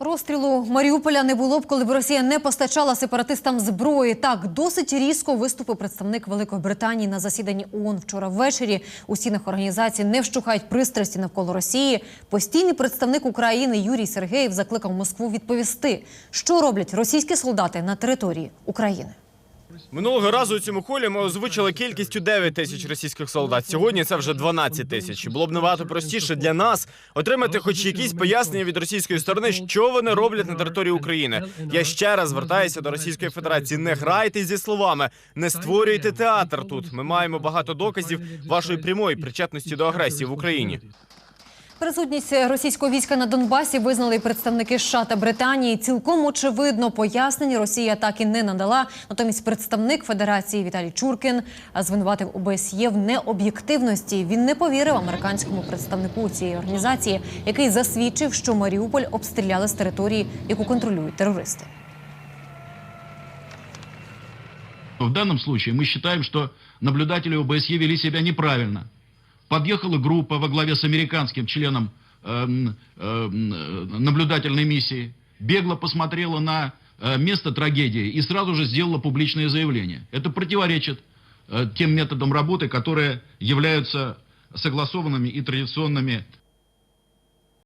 Розстрілу Маріуполя не було б, коли б Росія не постачала сепаратистам зброї. Так досить різко виступив представник Великої Британії на засіданні ООН вчора ввечері. У стінах організації не вщухають пристрасті навколо Росії. Постійний представник України Юрій Сергеєв закликав Москву відповісти, що роблять російські солдати на території України. Минулого разу у цьому колі ми озвучили кількістю 9 тисяч російських солдат. Сьогодні це вже 12 тисяч. Було б набагато простіше для нас отримати хоч якісь пояснення від російської сторони, що вони роблять на території України. Я ще раз звертаюся до Російської Федерації. Не грайте зі словами, не створюйте театр тут. Ми маємо багато доказів вашої прямої причетності до агресії в Україні. Присутність російського війська на Донбасі визнали представники США та Британії. Цілком очевидно пояснень Росія так і не надала. Натомість представник Федерації Віталій Чуркін звинуватив ОБСЄ в необ'єктивності. Він не повірив американському представнику цієї організації, який засвідчив, що Маріуполь обстріляли з території, яку контролюють терористи. В данном случае мы считаем, что наблюдатели ОБСЕ вели себя неправильно. Подъехала группа во главе с американским членом эм, эм, наблюдательной миссии, бегло посмотрела на э, место трагедии и сразу же сделала публичное заявление. Это противоречит э, тем методам работы, которые являются согласованными и традиционными